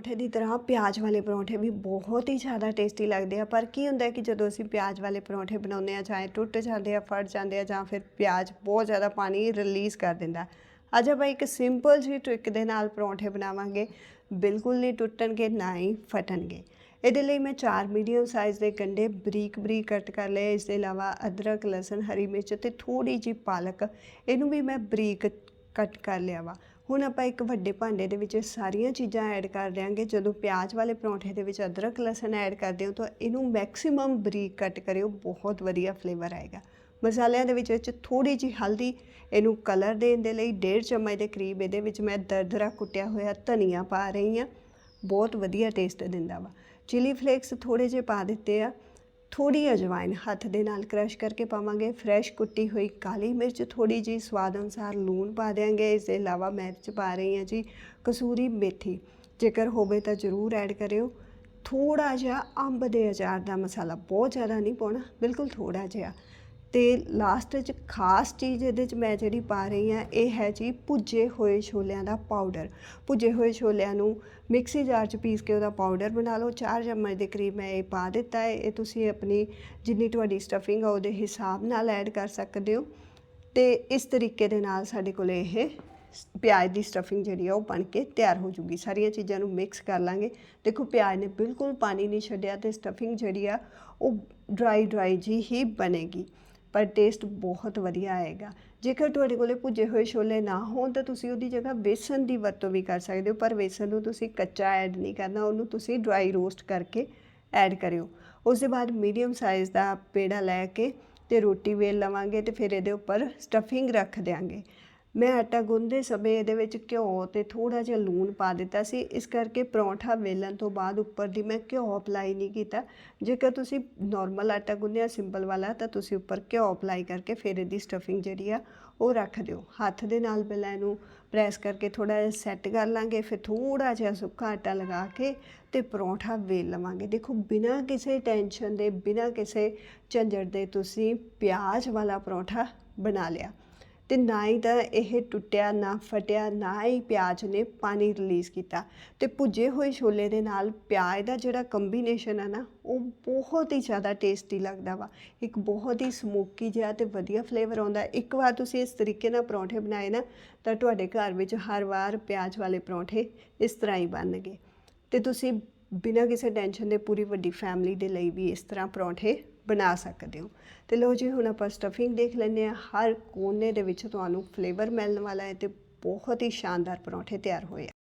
ਪਰੌਂਠੇ ਦੀ ਤਰ੍ਹਾਂ ਪਿਆਜ਼ ਵਾਲੇ ਪਰੌਂਠੇ ਵੀ ਬਹੁਤ ਹੀ ਜ਼ਿਆਦਾ ਟੇਸਟੀ ਲੱਗਦੇ ਆ। ਪਰ ਕੀ ਹੁੰਦਾ ਕਿ ਜਦੋਂ ਅਸੀਂ ਪਿਆਜ਼ ਵਾਲੇ ਪਰੌਂਠੇ ਬਣਾਉਂਦੇ ਆ ਚਾਹੇ ਟੁੱਟ ਜਾਂਦੇ ਆ, ਫਟ ਜਾਂਦੇ ਆ ਜਾਂ ਫਿਰ ਪਿਆਜ਼ ਬਹੁਤ ਜ਼ਿਆਦਾ ਪਾਣੀ ਰਿਲੀਜ਼ ਕਰ ਦਿੰਦਾ ਅੱਜ ਆਪਾਂ ਇੱਕ ਸਿੰਪਲ ਜਿਹੀ ਟ੍ਰਿਕ ਦੇ ਨਾਲ ਪਰੌਂਠੇ ਬਣਾਵਾਂਗੇ। ਬਿਲਕੁਲ ਨਹੀਂ ਟੁੱਟਣਗੇ, ਨਾ ਹੀ ਫਟਣਗੇ। ਇਹਦੇ ਲਈ ਮੈਂ ਚਾਰ ਮੀਡੀਅਮ ਸਾਈਜ਼ ਦੇ ਗੰਡੇ ਬਰੀਕ ਬਰੀਕ ਕੱਟ ਕਰ ਲਏ। ਇਸ ਦੇ ਇਲਾਵਾ ਅਦਰਕ, ਲਸਣ, ਹਰੀ ਮਿਰਚ ਤੇ ਥੋੜੀ ਜਿਹੀ ਪਾਲਕ, ਇਹਨੂੰ ਵੀ ਮੈਂ ਬਰੀਕ ਕੱਟ ਕਰ ਲਿਆ ਵਾ। ਹੁਣ ਆਪਾਂ ਇੱਕ ਵੱਡੇ ਭਾਂਡੇ ਦੇ ਵਿੱਚ ਸਾਰੀਆਂ ਚੀਜ਼ਾਂ ਐਡ ਕਰ ਦਿਆਂਗੇ। ਜਦੋਂ ਪਿਆਜ਼ ਵਾਲੇ ਪਰੌਂਠੇ ਦੇ ਵਿੱਚ ਅਦਰਕ, ਲਸਣ ਐਡ ਕਰਦੇ ਹੋ ਤਾਂ ਇਹਨੂੰ ਮੈਕਸਿਮਮ ਬਰੀਕ ਕੱਟ ਕਰਿਓ, ਬਹੁਤ ਵਧੀਆ ਫਲੇਵਰ ਆਏਗਾ। ਮਸਾਲਿਆਂ ਦੇ ਵਿੱਚ ਵਿੱਚ ਥੋੜੀ ਜਿਹੀ ਹਲਦੀ, ਇਹਨੂੰ ਕਲਰ ਦੇਣ ਦੇ ਲਈ ਡੇਢ ਚਮਚ ਦੇ ਕਰੀਬ ਇਹਦੇ ਵਿੱਚ ਮੈਂ ਦਰਦਰਾ ਕੁੱਟਿਆ ਹੋਇਆ ਧਨੀਆ ਪਾ ਰਹੀ ਹਾਂ। ਬਹੁਤ ਵਧੀਆ ਟੇਸਟ ਦਿੰਦਾ ਵਾ। ਚਿਲੀ ਫਲੇਕਸ ਥੋੜੇ ਜਿਹੇ ਪਾ ਦਿੱਤੇ ਆ। ਥੋੜੀ ਅਜਵਾਇਨ ਹੱਥ ਦੇ ਨਾਲ ਕ੍ਰਸ਼ ਕਰਕੇ ਪਾਵਾਂਗੇ। ਫਰੈਸ਼ ਕੁੱਟੀ ਹੋਈ ਕਾਲੀ ਮਿਰਚ ਥੋੜੀ ਜੀ ਸਵਾਦ ਅਨੁਸਾਰ ਲੂਣ ਪਾ ਦਿਆਂਗੇ। ਇਸ ਦੇ ਇਲਾਵਾ ਮਿਰਚ ਪਾ ਰਹੀ ਹਾਂ ਜੀ ਕਸੂਰੀ ਮੇਥੀ। ਜੇਕਰ ਹੋਵੇ ਤਾਂ ਜ਼ਰੂਰ ਐਡ ਕਰਿਓ। ਥੋੜਾ ਜਿਹਾ ਅੰਬ ਦੇ ਅਚਾਰ ਦਾ ਮਸਾਲਾ ਬਹੁਤ ਜ਼ਿਆਦਾ ਨਹੀਂ ਪਾਉਣਾ, ਬਿਲਕੁਲ ਥੋੜਾ ਜਿਹਾ। ਤੇ ਲਾਸਟ 'ਚ ਖਾਸ ਚੀਜ਼ ਇਹਦੇ 'ਚ ਮੈਂ ਜਿਹੜੀ ਪਾ ਰਹੀ ਹਾਂ, ਇਹ ਹੈ ਜੀ ਭੁੱਜੇ ਹੋਏ ਛੋਲਿਆਂ ਦਾ ਪਾਊਡਰ ਭੁੱਜੇ ਹੋਏ ਛੋਲਿਆਂ ਨੂੰ ਮਿਕਸੀ ਜਾਰ 'ਚ ਪੀਸ ਕੇ ਉਹਦਾ ਪਾਊਡਰ ਬਣਾ ਲਓ। 4 ਚਮਚ ਦੇ ਕਰੀਬ ਮੈਂ ਇਹ ਪਾ ਦਿੱਤਾ ਹੈ। ਇਹ ਤੁਸੀਂ ਆਪਣੀ ਜਿੰਨੀ ਤੁਹਾਡੀ ਸਟਫਿੰਗ ਆ, ਉਹਦੇ ਹਿਸਾਬ ਨਾਲ ਐਡ ਕਰ ਸਕਦੇ ਹੋ। ਤੇ ਇਸ ਤਰੀਕੇ ਦੇ ਨਾਲ ਸਾਡੇ ਕੋਲ ਇਹ ਪਿਆਜ਼ ਦੀ ਸਟਫਿੰਗ ਜਿਹੜੀ ਆ, ਉਹ ਬਣ ਕੇ ਤਿਆਰ ਹੋ ਜੂਗੀ। ਸਾਰੀਆਂ ਚੀਜ਼ਾਂ ਨੂੰ ਮਿਕਸ ਕਰ ਲਾਂਗੇ। ਦੇਖੋ, ਪਿਆਜ਼ ਨੇ ਬਿਲਕੁਲ ਪਾਣੀ ਨਹੀਂ ਛੱਡਿਆ ਤੇ ਸਟਫਿੰਗ ਜਿਹੜੀ ਆ, ਉਹ ਡਰਾਈ ਡਰਾਈ ਜੀ ਹੀ ਬਣੇਗੀ। ਪਰ ਟੇਸਟ ਬਹੁਤ ਵਧੀਆ ਆਏਗਾ। ਜੇਕਰ ਤੁਹਾਡੇ ਕੋਲੇ ਭੁੱਜੇ ਹੋਏ ਛੋਲੇ ਨਾ ਹੋਣ, ਤਾਂ ਤੁਸੀਂ ਉਹਦੀ ਜਗ੍ਹਾ ਬੇਸਨ ਦੀ ਵਰਤੋਂ ਵੀ ਕਰ ਸਕਦੇ ਹੋ, ਪਰ ਬੇਸਨ ਨੂੰ ਤੁਸੀਂ ਕੱਚਾ ਐਡ ਨਹੀਂ ਕਰਨਾ, ਉਹਨੂੰ ਤੁਸੀਂ ਡਰਾਈ ਰੋਸਟ ਕਰਕੇ ਐਡ ਕਰਿਓ। ਉਸ ਦੇ ਬਾਅਦ ਮੀਡੀਅਮ ਸਾਈਜ਼ ਦਾ ਪੇੜਾ ਲੈ ਕੇ ਤੇ ਰੋਟੀ ਵੇਲ ਲਵਾਂਗੇ ਤੇ ਫਿਰ ਇਹਦੇ ਉੱਪਰ ਸਟਫਿੰਗ ਰੱਖ ਦਿਆਂਗੇ। ਮੈਂ ਆਟਾ ਗੁੰਨਦੇ ਸਮੇਂ ਇਹਦੇ ਵਿੱਚ ਘਿਓ ਤੇ ਥੋੜਾ ਜਿਹਾ ਲੂਣ ਪਾ ਦਿੱਤਾ ਸੀ। ਇਸ ਕਰਕੇ ਪਰੌਂਠਾ ਵੇਲਣ ਤੋਂ ਬਾਅਦ ਉੱਪਰ ਦੀ ਮੈਂ ਘਿਓ ਅਪਲਾਈ ਨਹੀਂ ਕੀਤਾ। ਜੇਕਰ ਤੁਸੀਂ ਨਾਰਮਲ ਆਟਾ ਗੁੰਨਿਆ ਸਿੰਪਲ ਵਾਲਾ, ਤਾਂ ਤੁਸੀਂ ਉੱਪਰ ਘਿਓ ਅਪਲਾਈ ਕਰਕੇ ਫਿਰ ਇਹਦੀ ਸਟਫਿੰਗ ਜਿਹੜੀ ਆ, ਉਹ ਰੱਖ ਦਿਓ। ਹੱਥ ਦੇ ਨਾਲ ਪਹਿਲਾਂ ਇਹਨੂੰ ਪ੍ਰੈਸ ਕਰਕੇ ਥੋੜਾ ਜਿਹਾ ਸੈੱਟ ਕਰ ਲਾਂਗੇ, ਫਿਰ ਥੋੜਾ ਜਿਹਾ ਸੁੱਕਾ ਆਟਾ ਲਗਾ ਕੇ ਤੇ ਪਰੌਂਠਾ ਵੇਲ ਲਵਾਂਗੇ। ਦੇਖੋ, ਬਿਨਾਂ ਕਿਸੇ ਟੈਨਸ਼ਨ ਦੇ, ਬਿਨਾਂ ਕਿਸੇ ਝੰਜਟ ਦੇ ਤੁਸੀਂ ਪਿਆਜ਼ ਵਾਲਾ ਪਰੌਂਠਾ ਬਣਾ ਲਿਆ। ਤੇ ਨਾ ਹੀ ਤਾਂ ਇਹ ਟੁੱਟਿਆ, ਨਾ ਫਟਿਆ, ਨਾ ਹੀ ਪਿਆਜ਼ ਨੇ ਪਾਣੀ ਰਿਲੀਜ਼ ਕੀਤਾ। ਤੇ ਭੁੱਜੇ ਹੋਏ ਛੋਲੇ ਦੇ ਨਾਲ ਪਿਆਜ਼ ਦਾ ਜਿਹੜਾ ਕੰਬੀਨੇਸ਼ਨ ਹੈ ਨਾ, ਉਹ ਬਹੁਤ ਹੀ ਜ਼ਿਆਦਾ ਟੇਸਟੀ ਲੱਗਦਾ ਵਾ। ਇੱਕ ਬਹੁਤ ਹੀ ਸਮੋਕੀ ਜਿਹਾ ਤੇ ਵਧੀਆ ਫਲੇਵਰ ਆਉਂਦਾ। ਇੱਕ ਵਾਰ ਤੁਸੀਂ ਇਸ ਤਰੀਕੇ ਨਾਲ ਪਰੌਂਠੇ ਬਣਾਏ ਨਾ, ਤਾਂ ਤੁਹਾਡੇ ਘਰ ਵਿੱਚ ਹਰ ਵਾਰ ਪਿਆਜ਼ ਵਾਲੇ ਪਰੌਂਠੇ ਇਸ ਤਰ੍ਹਾਂ ਹੀ ਬਣਨਗੇ। ਤੇ ਤੁਸੀਂ ਬਿਨਾਂ ਕਿਸੇ ਟੈਨਸ਼ਨ ਦੇ ਪੂਰੀ ਵੱਡੀ ਫੈਮਿਲੀ ਦੇ ਲਈ ਵੀ ਇਸ ਤਰ੍ਹਾਂ ਪਰੌਂਠੇ ਬਣਾ ਸਕਦੇ ਹੋ। ਤੇ ਲੋ ਜੀ, ਹੁਣ ਆਪਾਂ ਸਟਫਿੰਗ ਦੇਖ ਲੈਂਦੇ ਆ ਹਰ ਕੋਨੇ ਦੇ ਵਿੱਚ ਤੁਹਾਨੂੰ ਫਲੇਵਰ ਮਿਲਣ ਵਾਲਾ ਹੈ ਤੇ ਬਹੁਤ ਹੀ ਸ਼ਾਨਦਾਰ ਪਰੌਂਠੇ ਤਿਆਰ ਹੋਏ ਆ।